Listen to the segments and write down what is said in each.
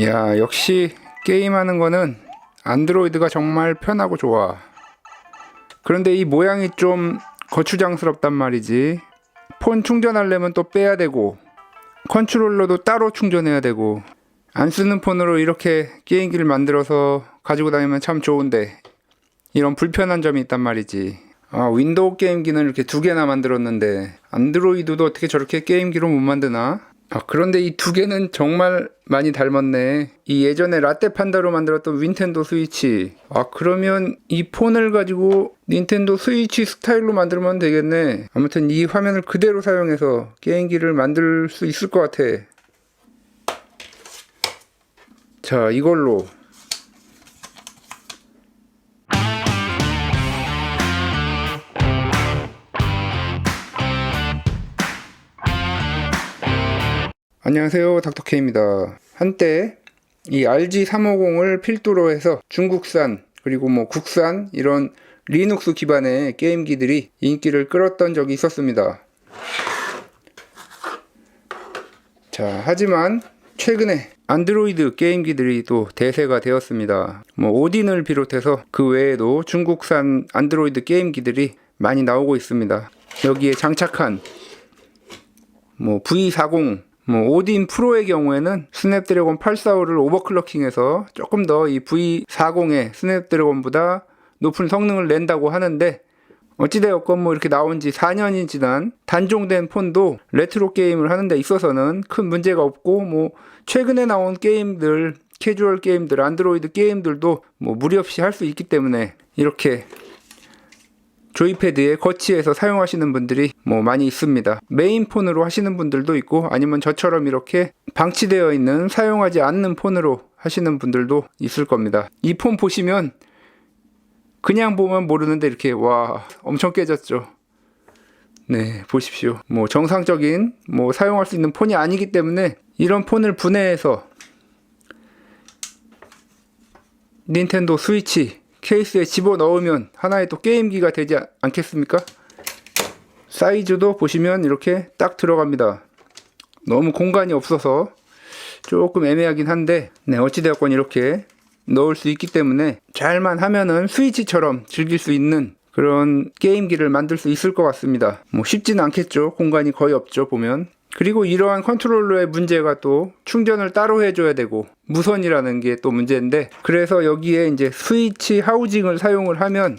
야, 역시 게임하는 거는 안드로이드가 정말 편하고 좋아. 그런데 이 모양이 좀 거추장스럽단 말이지. 폰 충전하려면 또 빼야 되고, 컨트롤러도 따로 충전해야 되고, 안 쓰는 폰으로 이렇게 게임기를 만들어서 가지고 다니면 참 좋은데, 이런 불편한 점이 있단 말이지. 아, 윈도우 게임기는 이렇게 두 개나 만들었는데, 안드로이드도 어떻게 저렇게 게임기로 못 만드나? 아, 그런데 이 두 개는 정말 많이 닮았네. 이 예전에 라떼 판다로 만들었던 닌텐도 스위치. 아, 그러면 이 폰을 가지고 닌텐도 스위치 스타일로 만들면 되겠네. 아무튼 이 화면을 그대로 사용해서 게임기를 만들 수 있을 것 같아. 자, 이걸로 안녕하세요 닥터케입니다. 한때 이 RG350을 필두로 해서 중국산 그리고 뭐 국산 이런 리눅스 기반의 게임기들이 인기를 끌었던 적이 있었습니다. 자 하지만 최근에 안드로이드 게임기들이 또 대세가 되었습니다. 뭐 오딘을 비롯해서 그 외에도 중국산 안드로이드 게임기들이 많이 나오고 있습니다. 여기에 장착한 뭐 V40 뭐 오딘 프로의 경우에는 스냅드래곤 845를 오버클럭킹해서 조금 더 이 V40의 스냅드래곤보다 높은 성능을 낸다고 하는데 어찌되었건 뭐 이렇게 나온 지 4년이 지난 단종된 폰도 레트로 게임을 하는 데 있어서는 큰 문제가 없고 뭐 최근에 나온 게임들 캐주얼 게임들 안드로이드 게임들도 뭐 무리 없이 할 수 있기 때문에 이렇게 조이패드에 거치해서 사용하시는 분들이 뭐 많이 있습니다. 메인 폰으로 하시는 분들도 있고 아니면 저처럼 이렇게 방치되어 있는 사용하지 않는 폰으로 하시는 분들도 있을 겁니다. 이 폰 보시면 그냥 보면 모르는데 이렇게 와 엄청 깨졌죠. 네 보십시오. 뭐 정상적인 뭐 사용할 수 있는 폰이 아니기 때문에 이런 폰을 분해해서 닌텐도 스위치 케이스에 집어넣으면 하나의 또 게임기가 되지 않- 않겠습니까? 사이즈도 보시면 이렇게 딱 들어갑니다. 너무 공간이 없어서 조금 애매하긴 한데 네 어찌되었건 이렇게 넣을 수 있기 때문에 잘만 하면은 스위치처럼 즐길 수 있는 그런 게임기를 만들 수 있을 것 같습니다. 뭐 쉽지는 않겠죠. 공간이 거의 없죠. 보면 그리고 이러한 컨트롤러의 문제가 또 충전을 따로 해줘야 되고 무선이라는 게 또 문제인데 그래서 여기에 이제 스위치 하우징을 사용을 하면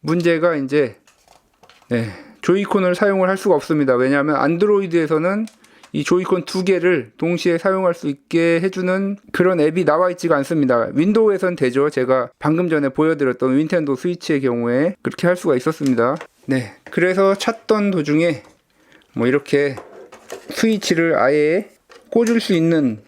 문제가 이제 네, 조이콘을 사용을 할 수가 없습니다. 왜냐하면 안드로이드에서는 이 조이콘 두 개를 동시에 사용할 수 있게 해주는 그런 앱이 나와 있지가 않습니다. 윈도우에선 되죠. 제가 방금 전에 보여드렸던 닌텐도 스위치의 경우에 그렇게 할 수가 있었습니다. 네, 그래서 찾던 도중에 뭐 이렇게 스위치를 아예 꽂을 수 있는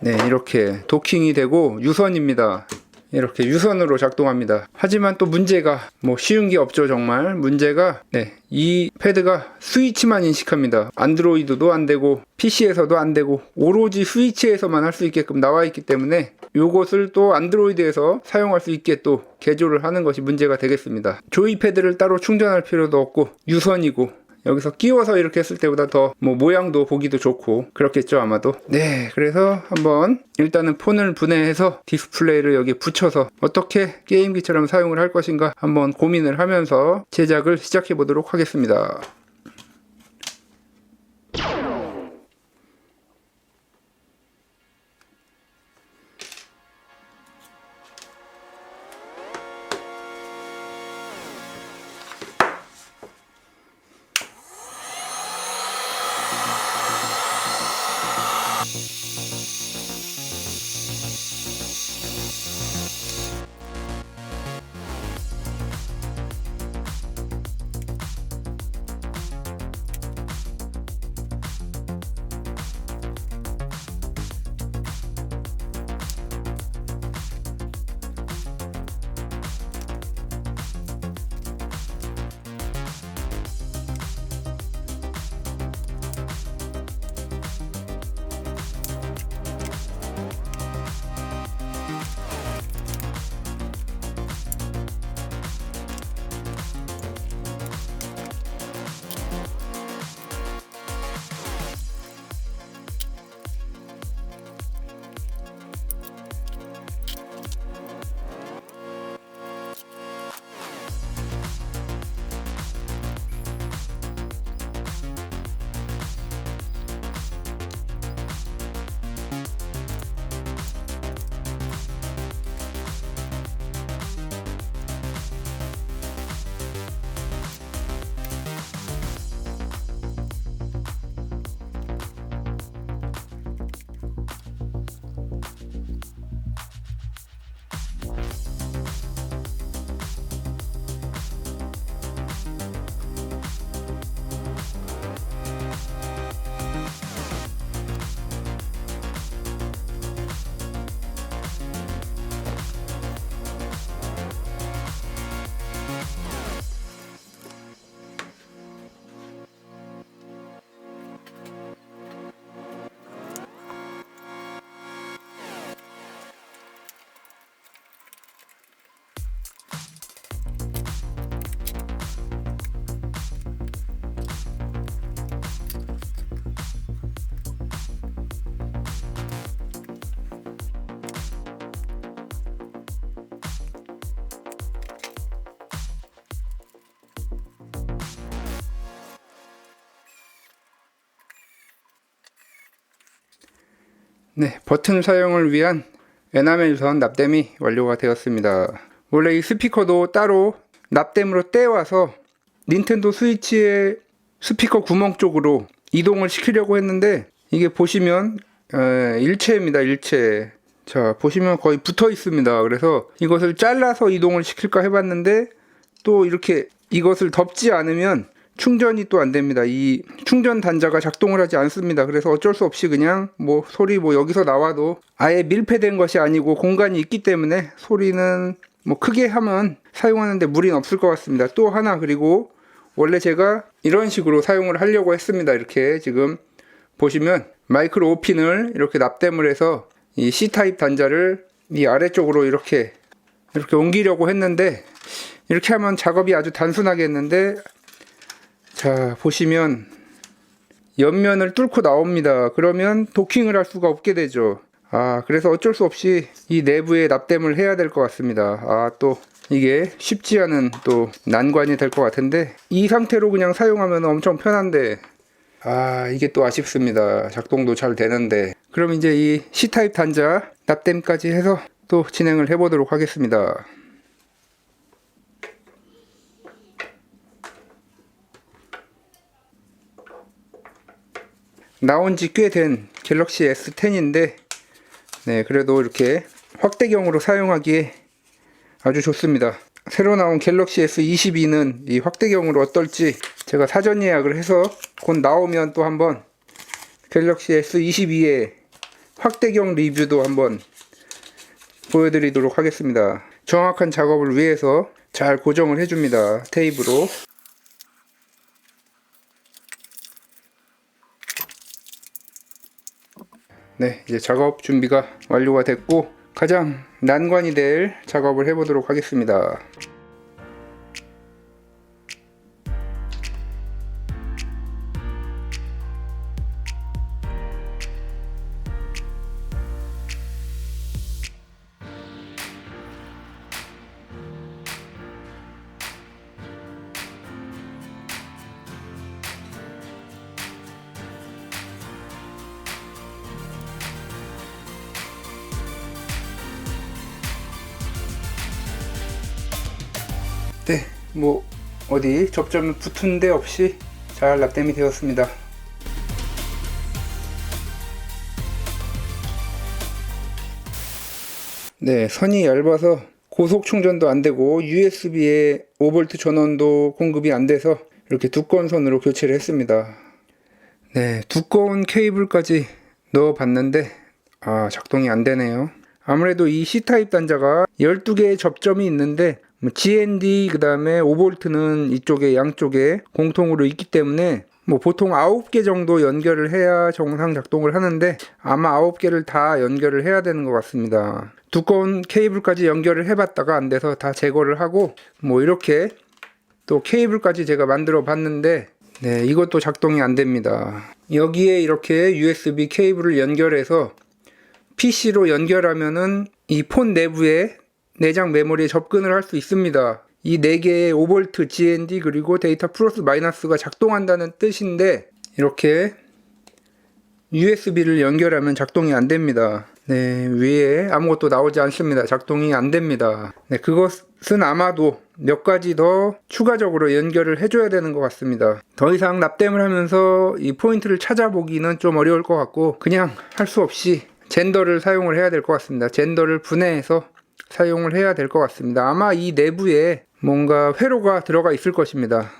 네 이렇게 도킹이 되고 유선입니다. 이렇게 유선으로 작동합니다. 하지만 또 문제가 뭐 쉬운 게 없죠 정말. 문제가 네 이 패드가 스위치만 인식합니다. 안드로이드도 안 되고 PC에서도 안 되고 오로지 스위치에서만 할 수 있게끔 나와 있기 때문에 요것을 또 안드로이드에서 사용할 수 있게 또 개조를 하는 것이 문제가 되겠습니다. 조이 패드를 따로 충전할 필요도 없고 유선이고 여기서 끼워서 이렇게 했을 때보다 더 뭐 모양도 보기도 좋고 그렇겠죠 아마도? 네 그래서 한번 일단은 폰을 분해해서 디스플레이를 여기 붙여서 어떻게 게임기처럼 사용을 할 것인가 한번 고민을 하면서 제작을 시작해 보도록 하겠습니다 네, 버튼 사용을 위한 에나멜선 납땜이 완료가 되었습니다. 원래 이 스피커도 따로 납땜으로 떼와서 닌텐도 스위치의 스피커 구멍 쪽으로 이동을 시키려고 했는데 이게 보시면 에, 일체입니다. 일체. 자 보시면 거의 붙어 있습니다. 그래서 이것을 잘라서 이동을 시킬까 해봤는데 또 이렇게 이것을 덮지 않으면 충전이 또 안 됩니다. 이 충전 단자가 작동을 하지 않습니다. 그래서 어쩔 수 없이 그냥 뭐 소리 뭐 여기서 나와도 아예 밀폐된 것이 아니고 공간이 있기 때문에 소리는 뭐 크게 하면 사용하는데 무리는 없을 것 같습니다. 또 하나 그리고 원래 제가 이런 식으로 사용을 하려고 했습니다. 이렇게 지금 보시면 마이크로 5핀을 이렇게 납땜을 해서 이 C타입 단자를 이 아래쪽으로 이렇게 이렇게 옮기려고 했는데 이렇게 하면 작업이 아주 단순하게 했는데 자 보시면 옆면을 뚫고 나옵니다. 그러면 도킹을 할 수가 없게 되죠. 아 그래서 어쩔 수 없이 이 내부에 납땜을 해야 될 것 같습니다. 아 또 이게 쉽지 않은 또 난관이 될 것 같은데 이 상태로 그냥 사용하면 엄청 편한데 아 이게 또 아쉽습니다. 작동도 잘 되는데 그럼 이제 이 C타입 단자 납땜까지 해서 또 진행을 해보도록 하겠습니다. 나온 지 꽤 된 갤럭시 S10인데 네 그래도 이렇게 확대경으로 사용하기에 아주 좋습니다. 새로 나온 갤럭시 S22는 이 확대경으로 어떨지 제가 사전 예약을 해서 곧 나오면 또 한번 갤럭시 S22의 확대경 리뷰도 한번 보여드리도록 하겠습니다. 정확한 작업을 위해서 잘 고정을 해줍니다. 테이프로 네, 이제 작업 준비가 완료가 됐고 가장 난관이 될 작업을 해보도록 하겠습니다. 어디 접점 붙은 데 없이 잘 납땜이 되었습니다. 네, 선이 얇아서 고속 충전도 안 되고 USB에 5V 전원도 공급이 안 돼서 이렇게 두꺼운 선으로 교체를 했습니다. 네, 두꺼운 케이블까지 넣어 봤는데 아, 작동이 안 되네요. 아무래도 이 C타입 단자가 12개의 접점이 있는데 뭐 GND 그다음에 5V는 이쪽에 양쪽에 공통으로 있기 때문에 뭐 보통 9개 정도 연결을 해야 정상 작동을 하는데 아마 9개를 다 연결을 해야 되는 것 같습니다. 두꺼운 케이블까지 연결을 해봤다가 안 돼서 다 제거를 하고 뭐 이렇게 또 케이블까지 제가 만들어 봤는데 네 이것도 작동이 안 됩니다. 여기에 이렇게 USB 케이블을 연결해서 PC로 연결하면은 이 폰 내부에 내장 메모리에 접근을 할 수 있습니다. 이 4개의 5V GND 그리고 데이터 플러스 마이너스가 작동한다는 뜻인데 이렇게 USB를 연결하면 작동이 안 됩니다. 네, 위에 아무것도 나오지 않습니다. 작동이 안 됩니다. 네, 그것은 아마도 몇 가지 더 추가적으로 연결을 해줘야 되는 것 같습니다. 더 이상 납땜을 하면서 이 포인트를 찾아보기는 좀 어려울 것 같고 그냥 할 수 없이 젠더를 사용을 해야 될 것 같습니다. 젠더를 분해해서 사용을 해야 될 것 같습니다. 아마 이 내부에 뭔가 회로가 들어가 있을 것입니다.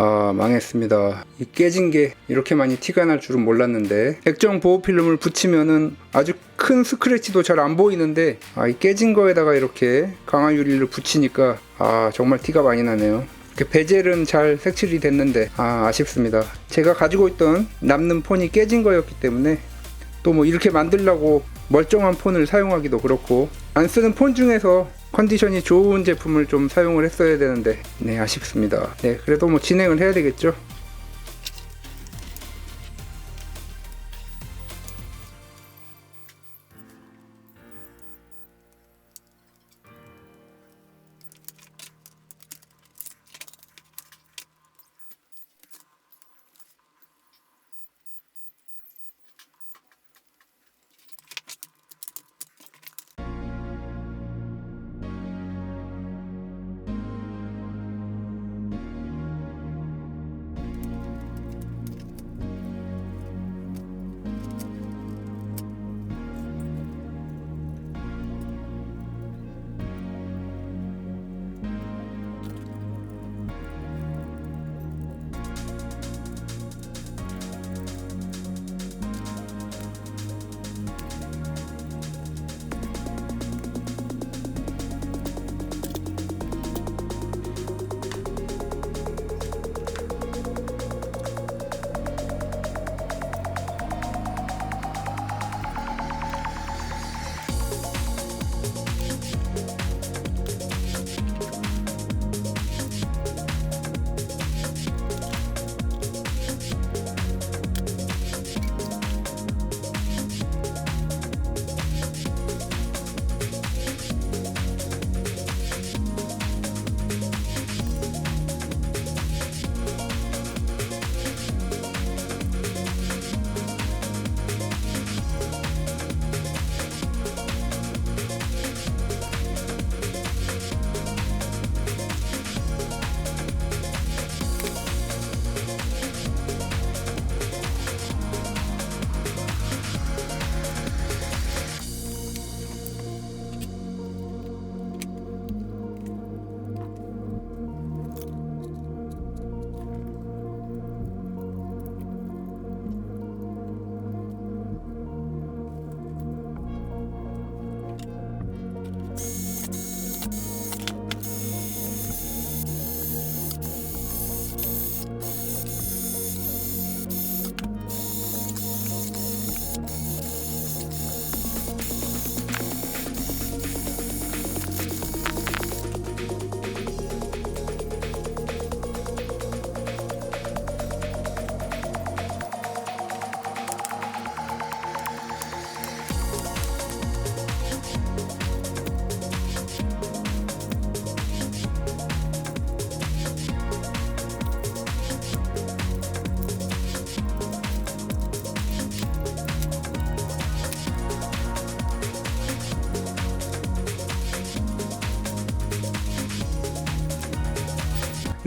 아 망했습니다. 이 깨진 게 이렇게 많이 티가 날 줄은 몰랐는데 액정 보호 필름을 붙이면은 아주 큰 스크래치도 잘 안 보이는데 아 이 깨진 거에다가 이렇게 강화 유리를 붙이니까 아 정말 티가 많이 나네요. 베젤은 잘 색칠이 됐는데 아 아쉽습니다. 제가 가지고 있던 남는 폰이 깨진 거였기 때문에 또 뭐 이렇게 만들려고 멀쩡한 폰을 사용하기도 그렇고 안 쓰는 폰 중에서 컨디션이 좋은 제품을 좀 사용을 했어야 되는데 네 아쉽습니다. 네 그래도 뭐 진행을 해야 되겠죠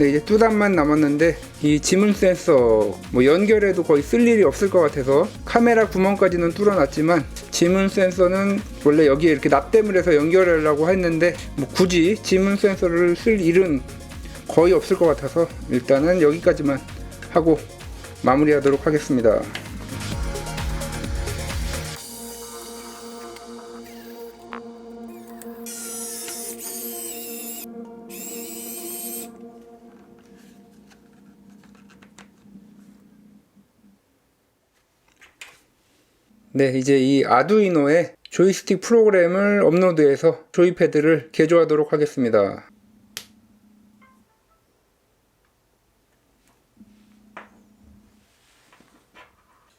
네 이제 뚜단만 남았는데 이 지문 센서 뭐 연결해도 거의 쓸 일이 없을 것 같아서 카메라 구멍까지는 뚫어놨지만 지문 센서는 원래 여기에 이렇게 납땜을 해서 연결하려고 했는데 뭐 굳이 지문 센서를 쓸 일은 거의 없을 것 같아서 일단은 여기까지만 하고 마무리하도록 하겠습니다. 네, 이제 이 아두이노에 조이스틱 프로그램을 업로드해서 조이패드를 개조하도록 하겠습니다.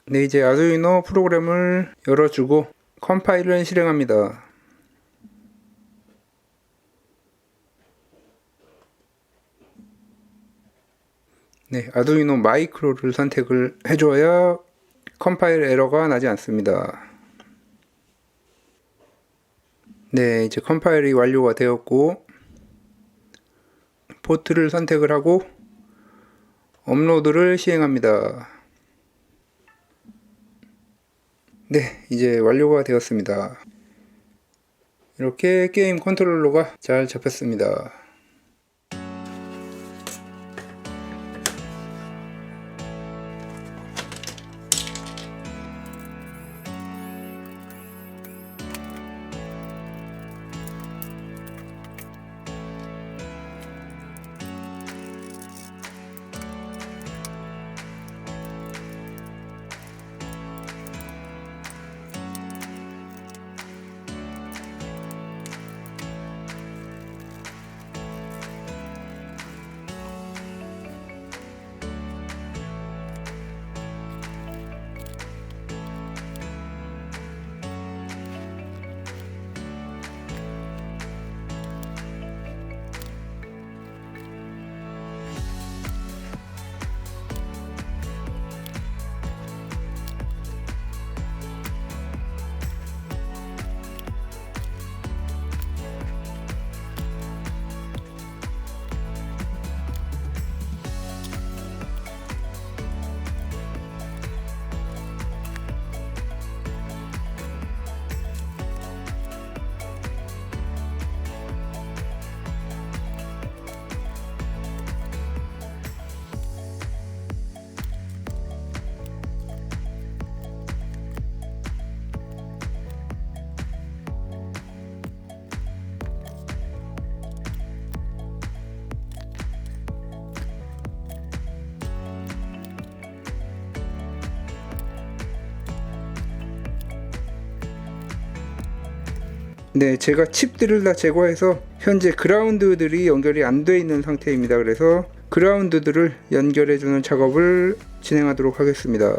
네, 이제 아두이노 프로그램을 열어주고 컴파일을 실행합니다. 네, 아두이노 마이크로를 선택을 해줘야 컴파일 에러가 나지 않습니다. 네, 이제 컴파일이 완료가 되었고 포트를 선택을 하고 업로드를 시행합니다. 네, 이제 완료가 되었습니다. 이렇게 게임 컨트롤러가 잘 잡혔습니다. 네, 제가 칩들을 다 제거해서 현재 그라운드들이 연결이 안 돼 있는 상태입니다. 그래서 그라운드들을 연결해 주는 작업을 진행하도록 하겠습니다.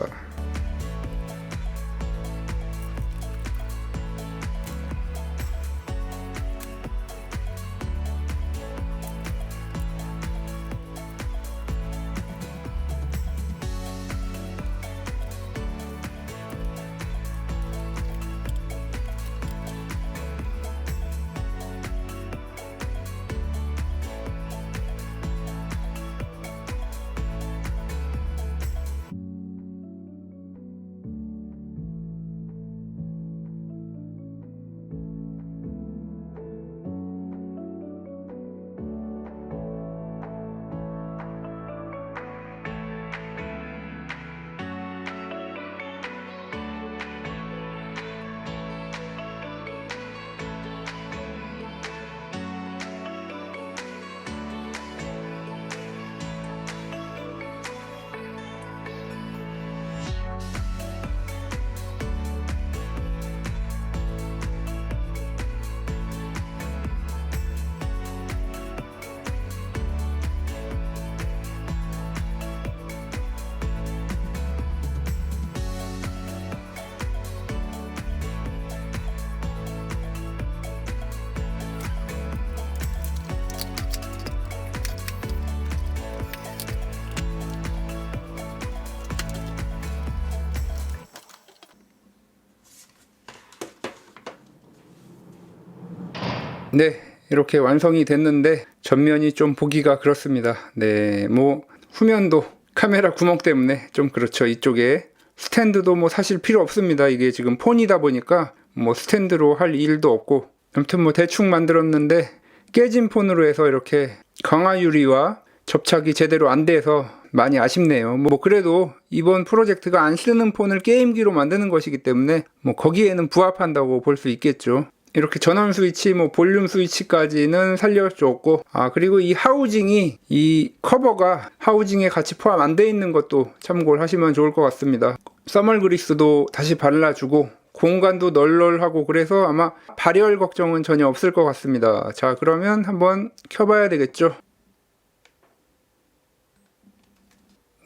네, 이렇게 완성이 됐는데 전면이 좀 보기가 그렇습니다. 네, 뭐 후면도 카메라 구멍 때문에 좀 그렇죠. 이쪽에 스탠드도 뭐 사실 필요 없습니다. 이게 지금 폰이다 보니까 뭐 스탠드로 할 일도 없고 아무튼 뭐 대충 만들었는데 깨진 폰으로 해서 이렇게 강화 유리와 접착이 제대로 안 돼서 많이 아쉽네요. 뭐 그래도 이번 프로젝트가 안 쓰는 폰을 게임기로 만드는 것이기 때문에 뭐 거기에는 부합한다고 볼 수 있겠죠. 이렇게 전원 스위치, 뭐 볼륨 스위치까지는 살려줬고, 아 그리고 이 하우징이 이 커버가 하우징에 같이 포함 안 돼 있는 것도 참고를 하시면 좋을 것 같습니다. 써멀 그리스도 다시 발라주고 공간도 널널하고 그래서 아마 발열 걱정은 전혀 없을 것 같습니다. 자 그러면 한번 켜봐야 되겠죠.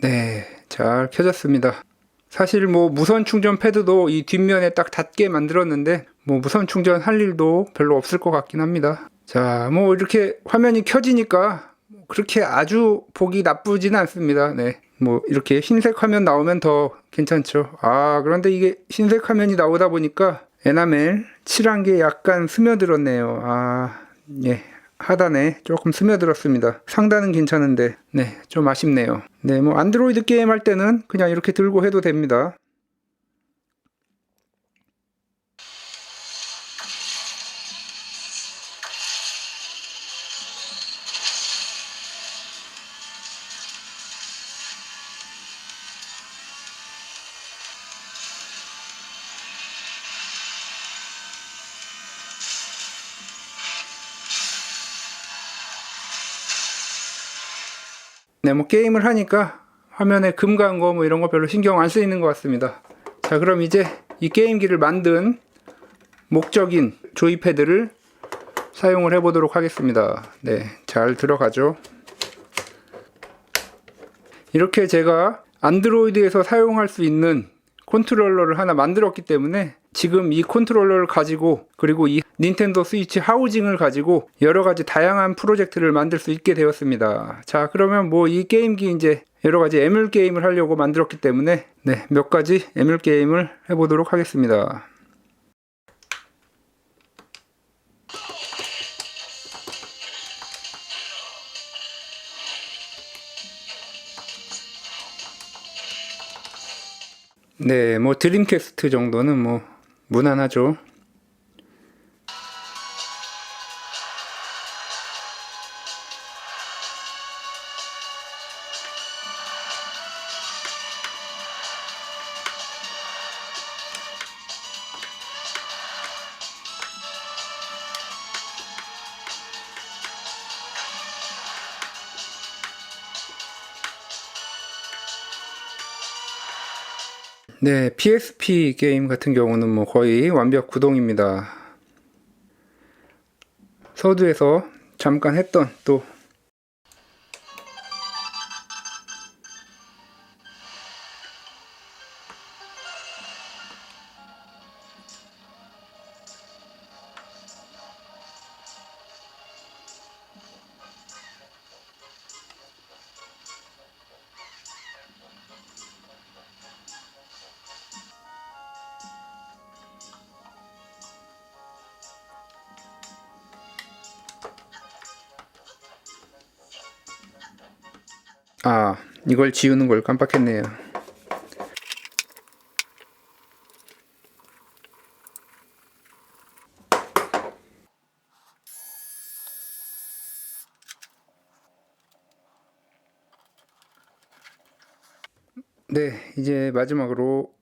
네, 잘 켜졌습니다. 사실 뭐 무선 충전 패드도 이 뒷면에 딱 닿게 만들었는데 뭐 무선 충전 할 일도 별로 없을 것 같긴 합니다. 자, 뭐 이렇게 화면이 켜지니까 그렇게 아주 보기 나쁘지는 않습니다. 네. 뭐 이렇게 흰색 화면 나오면 더 괜찮죠. 아, 그런데 이게 흰색 화면이 나오다 보니까 에나멜 칠한 게 약간 스며들었네요. 아, 예. 하단에 조금 스며들었습니다. 상단은 괜찮은데, 네, 좀 아쉽네요. 네, 뭐 안드로이드 게임 할 때는 그냥 이렇게 들고 해도 됩니다. 네, 뭐 게임을 하니까 화면에 금 간 거 뭐 이런 거 별로 신경 안 쓰이는 것 같습니다. 자, 그럼 이제 이 게임기를 만든 목적인 조이패드를 사용을 해보도록 하겠습니다. 네, 잘 들어가죠. 이렇게 제가 안드로이드에서 사용할 수 있는 컨트롤러를 하나 만들었기 때문에 지금 이 컨트롤러를 가지고 그리고 이 닌텐도 스위치 하우징을 가지고 여러 가지 다양한 프로젝트를 만들 수 있게 되었습니다. 자, 그러면 뭐 이 게임기 이제 여러 가지 에뮬 게임을 하려고 만들었기 때문에 네, 몇 가지 에뮬 게임을 해 보도록 하겠습니다. 네, 뭐 드림캐스트 정도는 뭐 무난하죠. 네, PSP 게임 같은 경우는 뭐 거의 완벽 구동입니다. 서두에서 잠깐 했던 또 이걸 지우는 걸 깜빡했네요. 네, 이제 마지막으로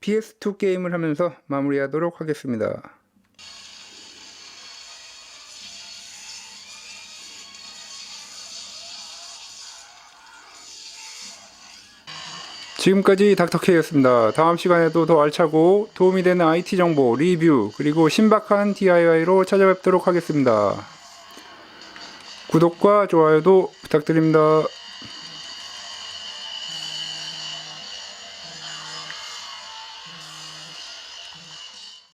PS2 게임을 하면서 마무리하도록 하겠습니다. 지금까지 닥터케이였습니다. 다음 시간에도 더 알차고 도움이 되는 IT 정보, 리뷰, 그리고 신박한 DIY로 찾아뵙도록 하겠습니다. 구독과 좋아요도 부탁드립니다.